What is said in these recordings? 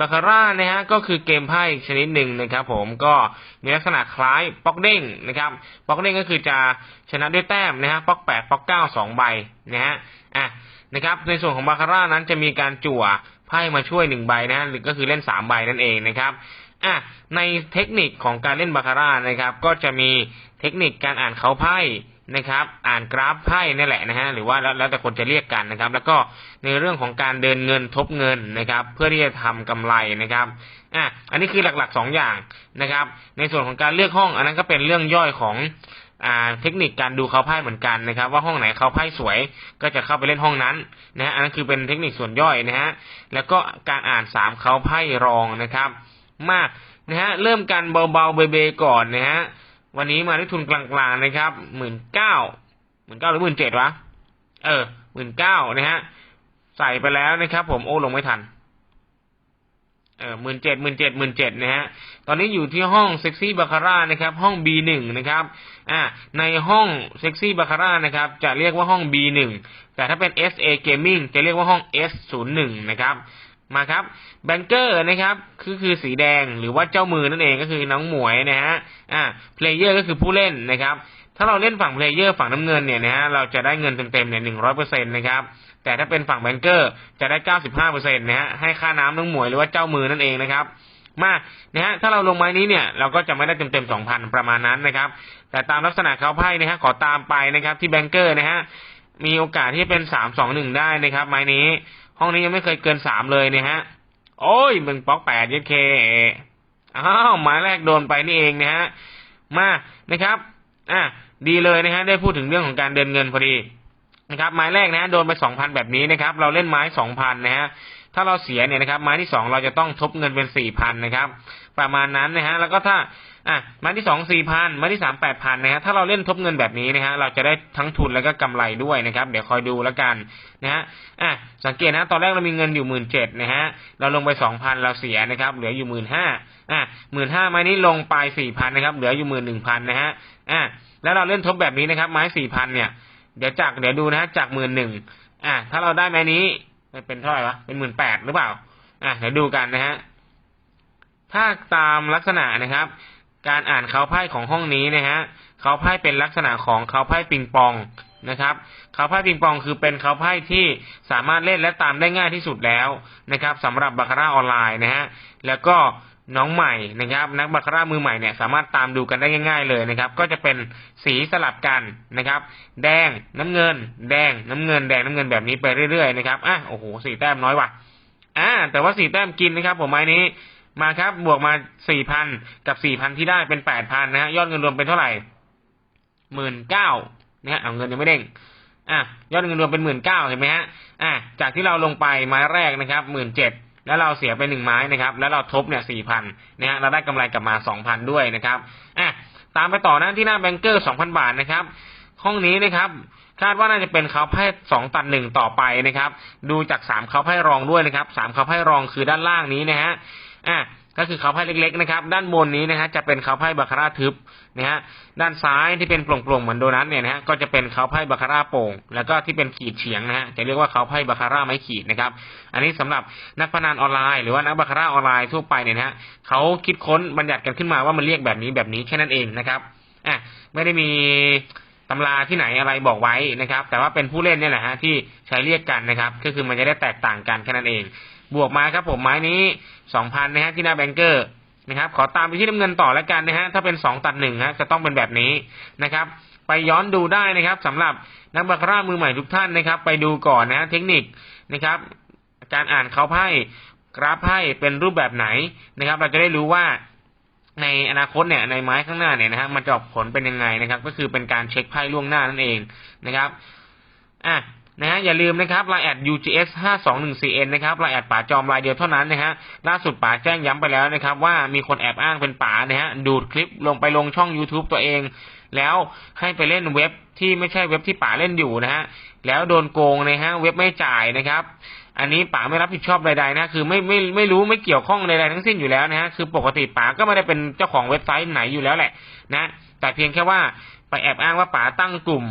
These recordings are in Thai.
บาคาร่านะฮะก็คือเกมไพ่ชนิดหนึ่งนะครับ ผมก็มีลักษณะคล้ายป๊อกเด้งนะครับป๊อกเด้งก็คือจะชนะด้วยแต้มนะฮะป๊อกแปดป๊อกเก้าสองใบนะฮะอะนะครับ ในส่วนของบาคาร่านั้นจะมีการจั่วไพ่มาช่วยหนึ่งใบนะหรือก็คือเล่นสามใบนั่นเองนะครับอะในเทคนิคของการเล่นบาคาร่านะครับ ก็จะมีเทคนิคการอ่านเขาไพ่ นะครับ อ่านกราฟไพ่นี่แหละนะฮะหรือว่าแล้วแต่คนจะเรียกกันนะครับ แล้วก็ในเรื่องของการเดินเงินทบเงินนะครับ เพื่อที่จะทำกำไรนะครับอะอันนี้คือหลักๆสองอย่างนะครับ ในส่วนของการเลือกห้อง อันนั้นก็เป็นเรื่องย่อยของอ่าเทคนิคการดูเขาไพ่เหมือนกันนะครับ ว่าห้องไหนเขาไพ่สวยก็จะเข้าไปเล่นห้องนั้นนะฮะอันนั้นคือเป็นเทคนิคส่วนย่อยนะฮะแล้วก็การอ่านสามเขาไพ่รองนะครับ มากนะฮะเริ่มกันเบาๆเบๆก่อนนะฮะ วันนี้มาด้วยทุนกลางๆนะครับหมื่นเก้าหมื่นเก้าหรือหมื่นเจ็ดวะ เออหมื่นเก้านะฮะ ใส่ไปแล้วนะครับ ผมโอ้ลงไม่ทัน เออหมื่นเจ็ดหมื่นเจ็ดหมื่นเจ็ดนะฮะ ตอนนี้อยู่ที่ห้องเซ็กซี่บาคาร่านะครับ ห้อง B1 นะครับ อ่า ในห้องเซ็กซี่บาคาร่านะครับ จะเรียกว่าห้อง B1 แต่ถ้าเป็น SA Gaming จะเรียกว่าห้อง S01 นะครับ มาครับแบงเกอร์นะครับคือคือสีแดงหรือว่าเจ้ามือนั่นเองก็คือน้องหมวยนะฮะอ่าเพลเยอร์ก็คือผู้เล่นนะครับ ถ้าเราเล่นฝั่งเพลเยอร์ฝั่งน้ำเงินเนี่ยนะฮะเราจะได้เงินเต็มๆเนี่ยหนึ่งร้อยเปอร์เซ็นต์นะครับแต่ถ้าเป็นฝั่งแบงเกอร์จะได้เก้าสิบห้าเปอร์เซ็นต์นะฮะให้ค่าน้ำน้องหมวยหรือว่าเจ้ามือนั่นเองนะครับ มานะฮะถ้าเราลงไม้นี้เนี่ยเราก็จะไม่ได้เต็มๆสองพันประมาณนั้นนะครับ แต่ตามลักษณะเขาไพ่นะฮะขอตามไปนะครับที่แบงเกอร์นะฮะ มีโอกาสที่เป็นสามสองหนึ่งได้นะครับ ไม้นี้ ห้องนี้ยังไม่เคยเกินสามเลยนะฮะ โอ้ยมึงป๊อกแปดยัดเคอ้าวหมายแรกโดนไปนี่เองนะฮะ มานะครับ อะดีเลยนะฮะ ได้พูดถึงเรื่องของการเดินเงินพอดีนะครับ ไม้แรกนะฮะโดนไปสองพันแบบนี้นะครับ เราเล่นไม้สองพันนะฮะ ถ้าเราเสียเนี่ยนะครับไม้ที่สองเราจะต้องทบเงินเป็นสี่พันนะครับ ประมาณนั้นนะฮะแล้วก็ถ้าอะไม้ที่สองสี่พันไม้ที่สามแปดพันนะฮะถ้าเราเล่นทบเงินแบบนี้นะฮะเราจะได้ทั้งทุนแล้วก็กำไรด้วยนะครับ เดี๋ยวคอยดูแล้วกันนะฮะอะสังเกตนะตอนแรกเรามีเงินอยู่หมื่นเจ็ดนะฮะเราลงไปสองพันเราเสียนะครับ เหลืออยู่หมื่นห้าอะหมื่นห้าไม้นี้ลงไปสี่พันนะครับ เหลืออยู่หมื่นหนึ่งพันนะฮะอะแล้วเราเล่นทบแบบนี้นะครับ ไม้สี่พันเนี่ยเดี๋ยวจากเดี๋ยวดูนะฮะจากหมื่นหนึ่งอะถ้าเราได้ไม้นี้ เป็นเท่าไหร่วะเป็นหมื่นแปดหรือเปล่า อะเดี๋ยวดูกันนะฮะถ้าตามลักษณะนะครับ การอ่านเขาไพ่ของห้องนี้นะฮะเขาไพ่เป็นลักษณะของเขาไพ่ปิงปองนะครับเขาไพ่ปิงปองคือเป็นเขาไพ่ที่สามารถเล่นและตามได้ง่ายที่สุดแล้วนะครับสำหรับบาคาร่าออนไลน์นะฮะแล้วก็ น้องใหม่นะครับ นักบาคาร่ามือใหม่เนี่ยสามารถตามดูกันได้ง่าย ๆ เลยนะครับ ก็จะเป็นสีสลับกันนะครับ แดงน้ำเงิน แดงน้ำเงินแดงน้ำเงินแบบนี้ไปเรื่อยๆนะครับอะโอ้โหสี่แต้มน้อยว่ะอ่าแต่ว่าสี่แต้มกินนะครับ ผมไม้นี้มาครับบวกมาสี่พันกับสี่พันที่ได้เป็นแปดพันนะฮะยอดเงินรวมเป็นเท่าไหร่หมื่นเก้านะฮะเอาเงินยังไม่เด้งอะยอดเงินรวมเป็นหมื่นเก้าเห็นไหมฮะอะจากที่เราลงไปไม้แรกนะครับหมื่นเจ็ด แล้วเราเสียไปหนึ่งไม้นะครับ แล้วเราทบเนี่ยสี่พันนะฮะเราได้กำไรกลับมาสองพันด้วยนะครับอะตามไปต่อนะที่หน้าแบงเกอร์สองพันบาทนะครับ ห้องนี้นะครับคาดว่าน่าจะเป็นเขาไพ่สองตัดหนึ่งต่อไปนะครับ ดูจากสามเขาไพ่รองด้วยนะครับสามเขาไพ่รองคือด้านล่างนี้นะฮะอะ ก็คือเขาไพ่เล็กๆนะครับ ด้านบนนี้นะฮะจะเป็นเขาไพ่บาคาร่าทึบนะฮะด้านซ้ายที่เป็นโปร่งๆเหมือนโดนัทเนี่ยนะฮะก็จะเป็นเขาไพ่บาคาร่าโป่ง แล้วก็ที่เป็นขีดเฉียงนะฮะจะเรียกว่าเขาไพ่บาคาร่าไม้ขีดนะครับ อันนี้สำหรับนักพนันออนไลน์หรือว่านักบาคาร่าออนไลน์ทั่วไปเนี่ยนะฮะเขาคิดค้นบัญญัติกันขึ้นมาว่ามันเรียกแบบนี้แบบนี้แค่นั้นเองนะครับอะไม่ได้มีตำราที่ไหนอะไรบอกไว้นะครับ แต่ว่าเป็นผู้เล่นเนี่ยแหละฮะที่ใช้เรียกกันนะครับ ก็คือมันจะได้แตกต่างกันแค่นั้นเอง บวกมาครับผมไม้นี้สองพันนะฮะที่หน้าแบงเกอร์นะครับขอตามไปที่น้ำเงินต่อแล้วกันนะฮะถ้าเป็นสองตัดหนึ่งฮะจะต้องเป็นแบบนี้นะครับ ไปย้อนดูได้นะครับสำหรับนักบาคร่ามือใหม่ทุกท่านนะครับ ไปดูก่อนนะเทคนิคนะครับ การอ่านเขาไพ่กราฟไพ่เป็นรูปแบบไหนนะครับ เราจะได้รู้ว่าในอนาคตเนี่ยในไม้ข้างหน้าเนี่ยนะฮะมันจะออกผลเป็นยังไงนะครับ ก็คือเป็นการเช็คไพ่ล่วงหน้านั่นเองนะครับอะ นะฮะอย่าลืมนะครับรายแอด UGS 521CN นะครับรายแอดป๋าจอมรายเดียวเท่านั้นนะฮะล่าสุดป๋าแจ้งย้ำไปแล้วนะครับ ว่ามีคนแอบอ้างเป็นป๋านะฮะดูดคลิปลงไปลงช่อง YouTube ตัวเอง แล้วให้ไปเล่นเว็บที่ไม่ใช่เว็บที่ป๋าเล่นอยู่นะฮะแล้วโดนโกงนะฮะเว็บไม่จ่ายนะครับ อันนี้ป๋าไม่รับผิดชอบใดๆนะคือไม่ไม่ไม่รู้ไม่เกี่ยวข้องใดๆทั้งสิ้นอยู่แล้วนะฮะคือปกติป๋าก็ไม่ได้เป็นเจ้าของเว็บไซต์ไหนอยู่แล้วแหละนะแต่เพียงแค่ว่าไปแอบอ้างว่าป๋าตั้งกลุ่ม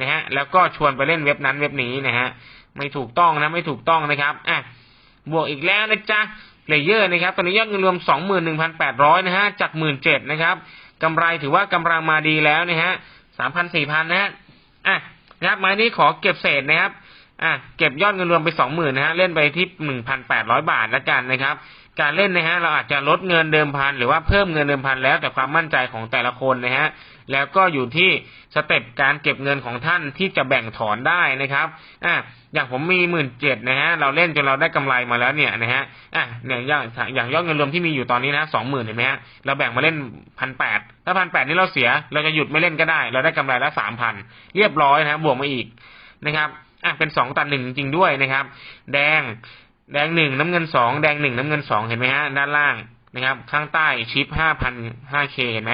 นะฮะแล้วก็ชวนไปเล่นเว็บนั้นเว็บนี้นะฮะไม่ถูกต้องนะไม่ถูกต้องนะครับอะบวกอีกแล้วนะจ๊ะเลเยอร์นะครับตอนนี้ยอดเงินรวม 21,800นะฮะจาก 17,000นะครับกำไรถือว่ากำลังมาดีแล้วนะฮะ3,000 4,000นะฮะอะนะครับม้นี้ขอเก็บเศษนะครับอะเก็บยอดเงินรวมไป 20,000นะฮะเล่นไปที่ 1,800 บาทแล้วกันนะครับ การเล่นนะฮะเราอาจจะลดเงินเดิมพันหรือว่าเพิ่มเงินเดิมพันแล้วแต่ความมั่นใจของแต่ละคนนะฮะแล้วก็อยู่ที่สเต็ปการเก็บเงินของท่านที่จะแบ่งถอนได้นะครับอะอย่างผมมีหมื่นเจ็ดนะฮะเราเล่นจนเราได้กำไรมาแล้วเนี่ยนะฮะอะเนี่ยอย่างอย่างยอดเงินรวมที่มีอยู่ตอนนี้นะสองหมื่นเห็นไหมฮะเราแบ่งมาเล่นพันแปดถ้าพันแปดนี่เราเสีย เราจะหยุดไม่เล่นก็ได้ เราได้กำไรแล้วสามพันเรียบร้อยนะบวกมาอีกนะครับอะเป็นสองตันหนึ่งจริงด้วยนะครับ แดง แดงหนึ่งน้ำเงินสองแดงหนึ่งน้ำเงินสองเห็นไหมฮะด้านล่างนะครับ ข้างใต้ชิปห้าพันห้าเคเห็นไหม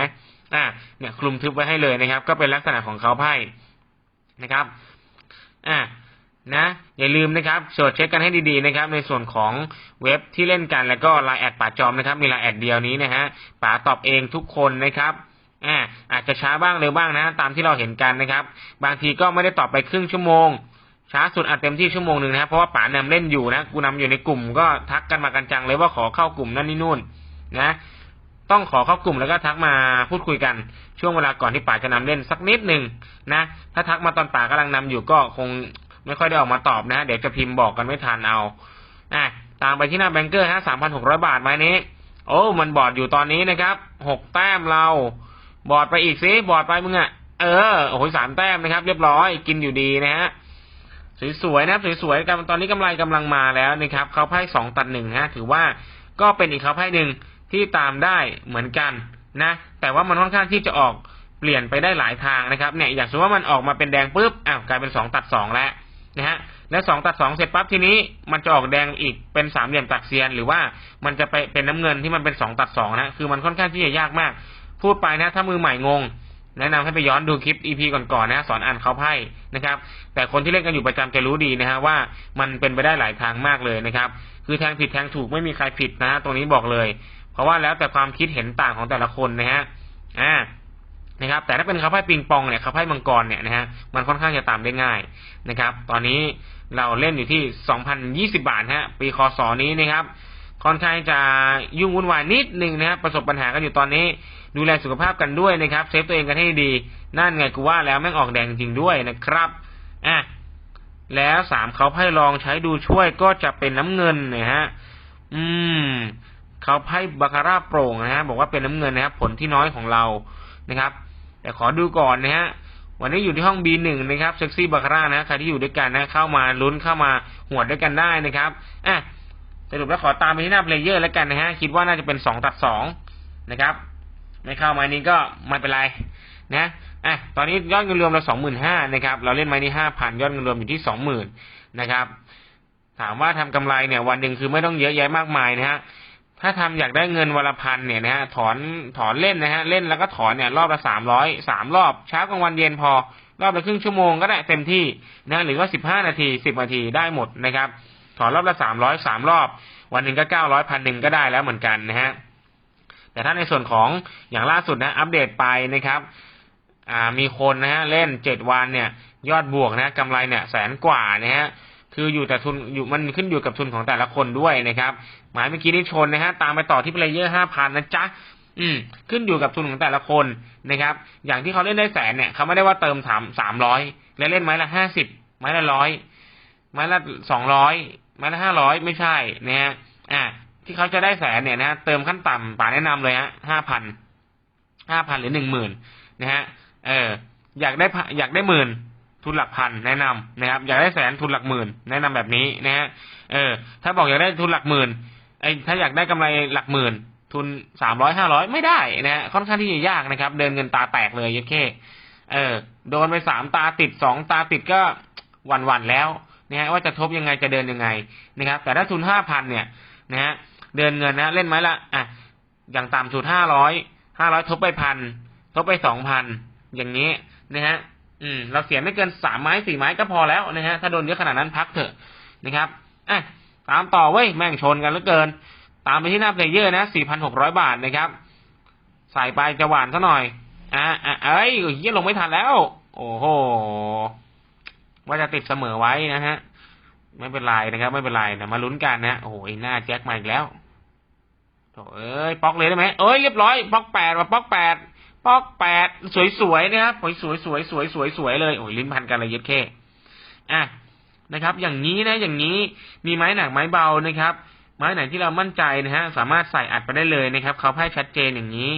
อะเนี่ยคลุมทึบไว้ให้เลยนะครับ ก็เป็นลักษณะของเขาไพ่นะครับอะนะอย่าลืมนะครับตรวจเช็คกันให้ดีๆนะครับ ในส่วนของเว็บที่เล่นกันแล้วก็ไลน์แอดป่าจอมนะครับ มีไลน์แอดเดียวนี้นะฮะป่าตอบเองทุกคนนะครับอ่าอาจจะช้าบ้างเร็วบ้างนะ ตามที่เราเห็นกันนะครับ บางทีก็ไม่ได้ตอบไปครึ่งชั่วโมง ช้าสุดอาจเต็มที่ชั่วโมงหนึ่งนะครับเพราะว่าป๋านำเล่นอยู่นะกูนำอยู่ในกลุ่มก็ทักกันมากันจังเลยว่าขอเข้ากลุ่มนั่นนี่นู่นนะต้องขอเข้ากลุ่มแล้วก็ทักมาพูดคุยกัน ช่วงเวลาก่อนที่ป๋าจะนำเล่นสักนิดหนึ่งนะถ้าทักมาตอนป๋ากำลังนำอยู่ก็คงไม่ค่อยได้ออกมาตอบนะ เดี๋ยวจะพิมพ์บอกกันไม่ทันเอาอะตามไปที่หน้าแบงเกอร์ฮะสามพันหกร้อยบาทไม้นี้ โอ้มันบอดอยู่ตอนนี้นะครับหกแต้มเรา บอดไปอีกสิบอดไปมึงอะเออโอ้โหสามแต้มนะครับ เรียบร้อยกินอยู่ดีนะฮะ สวยๆนะครับสวยๆกันตอนนี้กำไรกำลังมาแล้วนะครับเขาไพ่สองตัดหนึ่งฮะถือว่าก็เป็นอีกเขาไพ่หนึ่งที่ตามได้เหมือนกันนะ แต่ว่ามันค่อนข้างที่จะออกเปลี่ยนไปได้หลายทางนะครับเนี่ยอย่างสมมติว่ามันออกมาเป็นแดงปุ๊บอ้าวกลายเป็นสองตัดสองแล้วนะฮะแล้วสองตัดสองเสร็จปั๊บทีนี้มันจะออกแดงอีกเป็นสามเหลี่ยมตัดเซียน หรือว่ามันจะไปเป็นน้ำเงินที่มันเป็นสองตัดสองนะคือมันค่อนข้างที่จะยากมาก พูดไปนะถ้ามือใหม่งง แนะนำให้ไปย้อนดูคลิป EP ก่อนๆนะ สอนอ่านเขาไพ่นะครับ แต่คนที่เล่นกันอยู่ประจำจะรู้ดีนะฮะว่ามันเป็นไปได้หลายทางมากเลยนะครับ คือแทงผิดแทงถูกไม่มีใครผิดนะฮะตรงนี้บอกเลย เพราะว่าแล้วแต่ความคิดเห็นต่างของแต่ละคนนะฮะอ่านะครับ แต่ถ้าเป็นเขาไพ่ปิงปองเนี่ยเขาไพ่มังกรเนี่ยนะฮะมันค่อนข้างจะตามได้ง่ายนะครับ ตอนนี้เราเล่นอยู่ที่ 2,020 บาทฮะปีคศนี้นะครับ ค่อนข้างจะยุ่งวุ่นวายนิดนึงนะครับประสบปัญหากันอยู่ตอนนี้ ดูแลสุขภาพกันด้วยนะครับ เซฟตัวเองกันให้ดีนั่นไงกูว่าแล้วแม่งออกแดงจริงด้วยนะครับอะแล้วสามเขาไพ่ลองใช้ดูช่วยก็จะเป็นน้ำเงินนะฮะอืมเขาไพ่บาคาร่าโปร่งนะฮะบอกว่าเป็นน้ำเงินนะครับ ผลที่น้อยของเรานะครับ แต่ขอดูก่อนนะฮะวันนี้อยู่ที่ห้อง B1 นะครับเซ็กซี่บาคาร่านะใครที่อยู่ด้วยกันนะเข้ามาลุ้นเข้ามาหวดด้วยกันได้นะครับอะ สรุปแล้วขอตามไปที่หน้าเพลเยอร์แล้วกันนะฮะ คิดว่าน่าจะเป็นสองตัดสองนะครับ ไม่เข้าไม้นี้ก็ไม่เป็นไรนะอะตอนนี้ยอดเงินรวมเราสองหมื่นห้านะครับ เราเล่นไม้นี้ห้าพันยอดเงินรวมอยู่ที่สองหมื่นนะครับ ถามว่าทำกำไรเนี่ย วันหนึ่งคือไม่ต้องเยอะแยะมากมายนะฮะถ้าทำอยากได้เงินวันละพันเนี่ยนะฮะถอนถอนเล่นนะฮะเล่นแล้วก็ถอนเนี่ยรอบละสามร้อยสามรอบเช้ากลางวันเย็นพอ รอบละครึ่งชั่วโมงก็ได้เต็มที่นะหรือว่าสิบห้านาทีสิบนาทีได้หมดนะครับ ถอนรอบละสามร้อยสามรอบ วันหนึ่งก็เก้าร้อยพันหนึ่งก็ได้แล้วเหมือนกันนะฮะแต่ถ้าในส่วนของอย่างล่าสุดนะอัปเดตไปนะครับอ่ามีคนนะฮะเล่นเจ็ดวันเนี่ย ยอดบวกนะกำไรเนี่ยแสนกว่านะฮะคืออยู่แต่ทุนอยู่มันขึ้นอยู่กับทุนของแต่ละคนด้วยนะครับ หมายเมื่อกี้นี้ชนนะฮะตามไปต่อที่เพลเยอร์ห้าพันนะจ๊ะอืม ขึ้นอยู่กับทุนของแต่ละคนนะครับ อย่างที่เขาเล่นได้แสนเนี่ยเขาไม่ได้ว่าเติมสามสามร้อยแล้วเล่นไม้ละห้าสิบไม้ละร้อยไม้ละสองร้อย ไม้ละห้าร้อยไม่ใช่นะฮะอ่าที่เขาจะได้แสนเนี่ยนะเติมขั้นต่ำป่าแนะนำเลยฮะห้าพันห้าพันหรือหนึ่งหมื่นนะฮะเอออยากได้อยากได้หมื่นทุนหลักพันแนะนำนะครับ อยากได้แสนทุนหลักหมื่น แนะนำแบบนี้นะฮะเออ ถ้าบอกอยากได้ทุนหลักหมื่นไอ้ถ้าอยากได้กำไรหลักหมื่น ทุนสามร้อยห้าร้อยไม่ได้นะฮะค่อนข้างที่จะยากนะครับ เดินเงินตาแตกเลยยัเคเออ โดนไปสามตาติดสองตาติดก็หวันวันแล้ว นะฮะว่าจะทบยังไงจะเดินยังไงนะครับ แต่ถ้าทุนห้าพันเนี่ยนะฮะเดินเงินนะเล่นไหมละอะอย่างต่ำสุดห้าร้อยห้าร้อยทบไปพันทบไปสองพันอย่างนี้นะฮะอืมเราเสียไม่เกินสามไม้สี่ไม้ก็พอแล้วนะฮะถ้าโดนเยอะขนาดนั้นพักเถอะนะครับอะตามต่อเว้ยแม่งชนกันเหลือเกิน ตามไปที่หน้าเพลเยอร์นะสี่พันหกร้อยบาทนะครับ ใส่ไปจะหวานซะหน่อยอะอะเอ้ยเยี่ยลงไม่ทันแล้ว โอ้โห ว่าจะติดเสมอไว้นะฮะ ไม่เป็นไรนะครับ ไม่เป็นไรนะมาลุ้นกันนะโอ้โหไอ้หน้าแจ็คมาอีกแล้วเอ้ยป๊อกเลยได้ไหมเอ้ยเรียบร้อยป๊อกแปดว่ะป๊อกแปดป๊อกแปดสวยๆนะครับสวยๆสวยๆสวยๆสวยๆสวยๆเลยโอ้ยลิ้นพันกันเลยเย็ดแค่อะนะครับ อย่างนี้นะอย่างนี้มีไม้หนักไม้เบานะครับ ไม้ไหนที่เรามั่นใจนะฮะสามารถใส่อัดไปได้เลยนะครับเขาให้ชัดเจนอย่างนี้